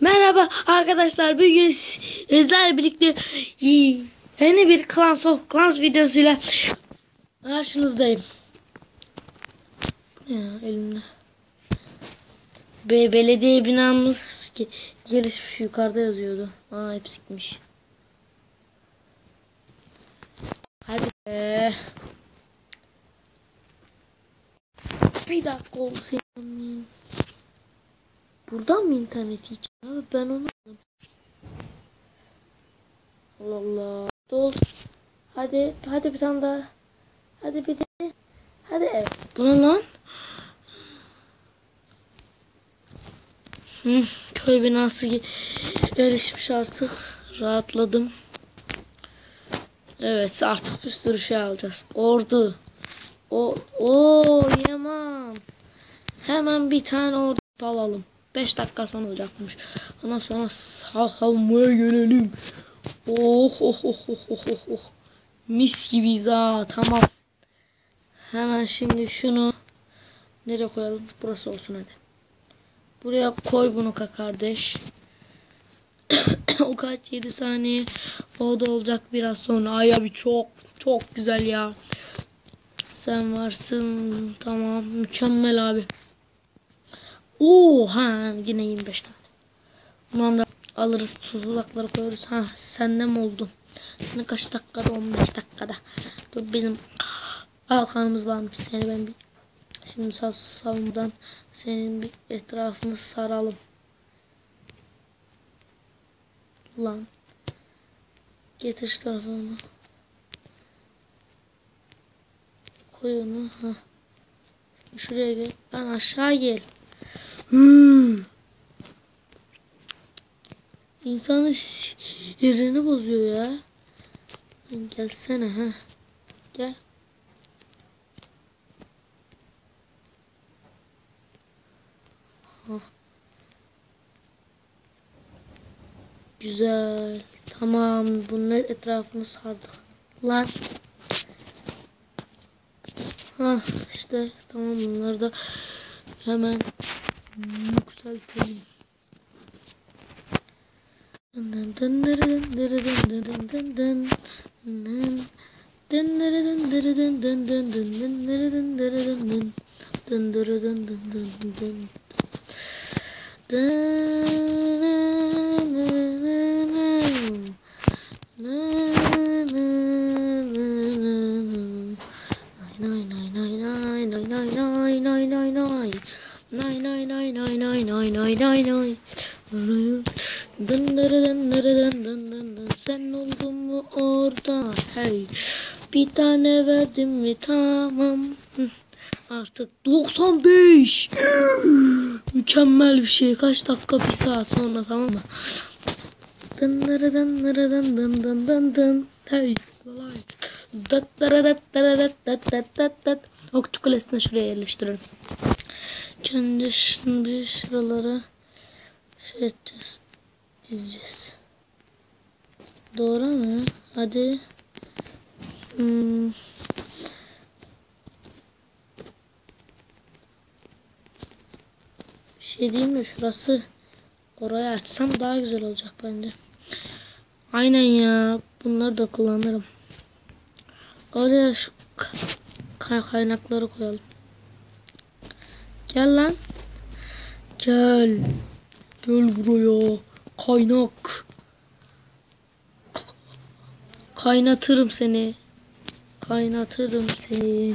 Merhaba arkadaşlar. Bugün sizlerle birlikte yeni bir Clans of Clans videosuyla karşınızdayım. Ya elimde? Be belediye binamız ki gelişmiş yukarıda yazıyordu. Aa hepsi gitmiş. Hadi be. Bir dakika olsun. Buradan mı internet hiç? Abi ben onu aldım. Allah Allah. Dol. Hadi hadi bir tane daha. Hadi bir de. Hadi evet. Bu ne lan? Hı, köy binası gelişmiş artık. Rahatladım. Evet artık bir sürü şey alacağız. Ordu. O o Yaman. Hemen bir tane ordu alalım. 5 dakika sonra olacakmış. Ondan sonra savunmaya gelelim. Oh oh oh oh oh oh oh. Mis gibi ha tamam. Hemen şimdi şunu nereye koyalım? Burası olsun hadi. Buraya koy bunu ka kardeş. o kaç 7 saniye. O da olacak biraz sonra. Ay abi çok çok güzel ya. Sen varsın. Tamam. Mükemmel abi. Oo ha yine 25 tane. Tamam da alırız tuzakları koyarız. Ha sende mi oldu? Senin kaç dakikada? 15 dakikada. Dur bizim alkanımız varmış. Seni ben bir şimdi sağ savunmadan senin bir etrafını saralım. Lan. Getir şu tarafını. Koy onu. Ha. Şuraya gel. Lan aşağı gel. Hmm. İnsanın yerini bozuyor ya. Gelsene ha. Gel. Ha. Güzel. Tamam. Bunun etrafını sardık. Lan. Ha işte tamam bunları da hemen yükseltelim. Dın dın dın dın dın dın Dın dırı dın dırı dın dın dın dın. Sen oldun mu orada? Hey. Bir tane verdim mi? Tamam. Artık 95 Mükemmel bir şey. Kaç dakika? Bir saat sonra tamam mı? Dın dırı dın dırı dın dın dın dın dın. Hey. Like Dat daradat daradat dat dat dat dat Okçu kulesini şuraya yerleştirelim. Kendi şimdi şuralara şey edeceğiz dizeceğiz. Doğru mu? Hadi. Hmm. Bir şey diyeyim mi? Şurası oraya açsam daha güzel olacak bence. Aynen ya. Bunları da kullanırım. Oraya şu kaynakları koyalım. Gel lan. Gel. Gel buraya. Kaynak. Kaynatırım seni. Kaynatırım seni.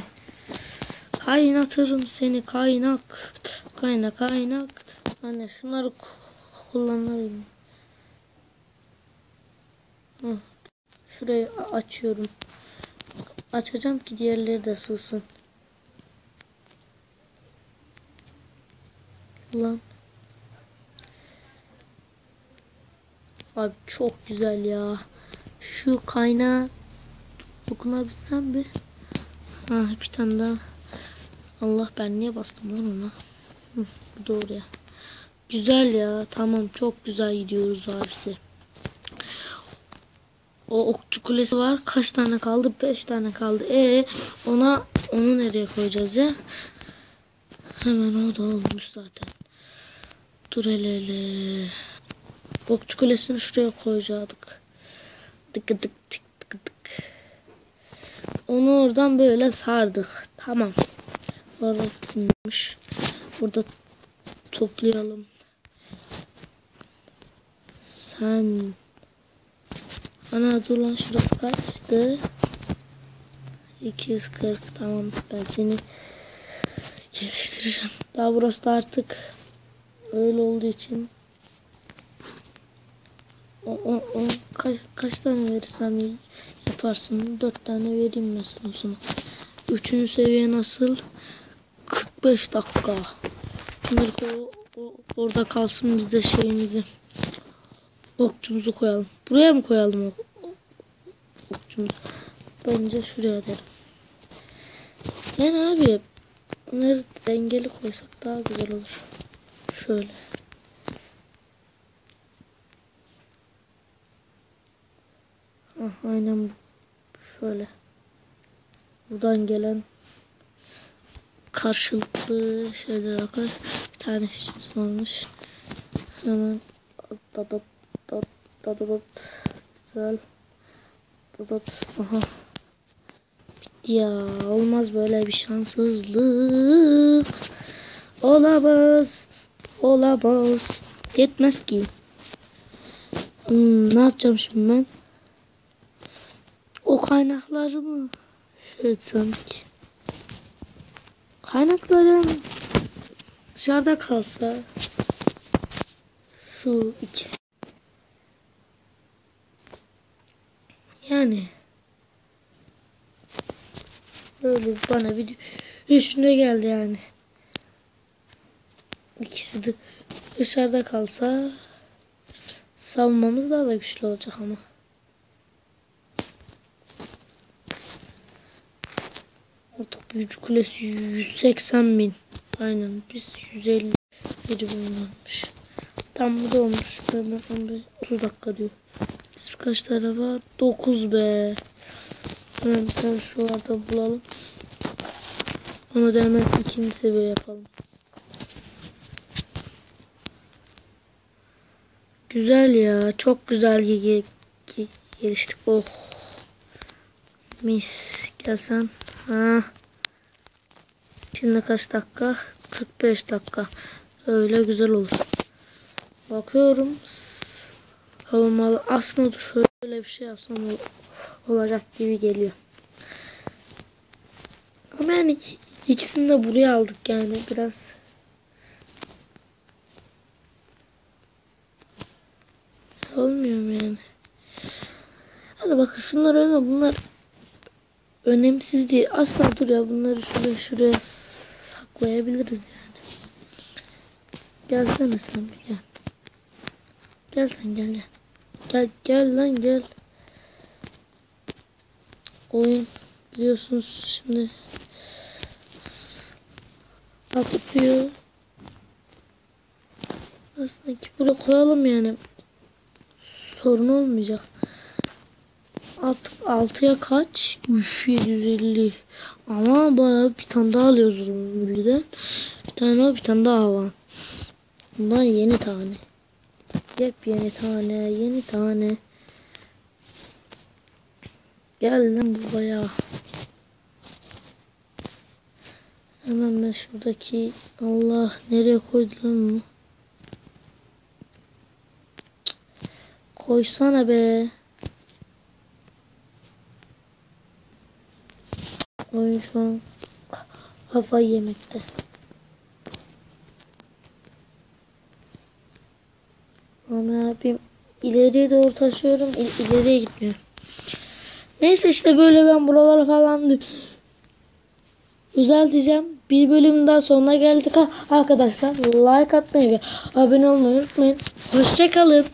Kaynatırım seni kaynak. Kaynak kaynak. Anne şunları kullanırım. Şurayı açıyorum. Açacağım ki diğerleri de sığsın. Lan. Abi çok güzel ya. Şu kaynağı dokunabilsem bir. Ha bir tane daha. Allah ben niye bastım lan ona? Hı, bu doğru ya. Güzel ya. Tamam çok güzel gidiyoruz abisi. O okçu kulesi var. Kaç tane kaldı? 5 tane kaldı. E ona onu nereye koyacağız ya? Hemen o da olmuş zaten. Dur hele hele. Okçu kulesini şuraya koyacaktık. Dık dık tık tık tık. Onu oradan böyle sardık. Tamam. Orada tutulmuş. Burada toplayalım. Sen Ana dur lan şurası kaçtı? 240 tamam ben seni geliştireceğim. Daha burası da artık öyle olduğu için o, o, kaç, kaç tane verirsem yaparsın. 4 tane vereyim mesela sana. Üçüncü seviye nasıl? 45 dakika. Şimdi o, o, orada kalsın biz de şeyimizi okçumuzu koyalım. Buraya mı koyalım ok, okçumuzu? Bence şuraya derim. Yani abi bunları dengeli koysak daha güzel olur. Şöyle. Aynen şöyle. Buradan gelen karşılıklı şeyler bakar. Bir tane işimiz varmış. Hemen da da da da da da güzel. Da da aha. Bitti ya. Olmaz böyle bir şanssızlık. Olamaz. Olamaz. Yetmez ki. Hmm, ne yapacağım şimdi ben? O kaynakları mı? Şey etsem ki. Kaynakların dışarıda kalsa şu ikisi yani böyle bana bir üstüne geldi yani ikisi de dışarıda kalsa savunmamız daha da güçlü olacak ama büyücü kulesi 180 bin. Aynen biz 150 bin varmış. Tam bu da olmuş. Ben 15, 30 dakika diyor. Biz kaç tane var? 9 be. Hemen bir tane şuralarda bulalım. Onu da hemen ikinci seviye yapalım. Güzel ya. Çok güzel ge ge geliştik. Oh. Mis. Gelsen. Ha. Şimdi kaç dakika? 45 dakika. Öyle güzel olur. Bakıyorum. Savunmalı. Aslında şöyle bir şey yapsam olacak gibi geliyor. Ama yani ikisini de buraya aldık yani biraz. Olmuyor mu yani? Hadi bakın şunlar öyle bunlar önemsiz değil. Asla dur ya bunları şuraya şuraya saklayabiliriz yani. Gelsene sen bir gel. Gel sen gel gel. Gel gel lan gel. Oyun biliyorsunuz şimdi atıyor. Aslında ki buraya koyalım yani. Sorun olmayacak. Artık 6'ya kaç? Üf 750. Ama bayağı bir tane daha alıyoruz Müllü'den. Bir tane o bir tane daha var. Bundan yeni tane. Yep yeni tane. Yeni tane. Gel lan buraya. Hemen ben şuradaki Allah nereye koydum mu? Koysana be. Oyun şu an kafayı yemekte. Ama ne yapayım? İleriye doğru taşıyorum. İl ileriye gitmiyor. Neyse işte böyle ben buralara falan düzelteceğim. Bir bölüm daha sonuna geldik arkadaşlar. Like atmayı ve abone olmayı unutmayın. Hoşçakalın.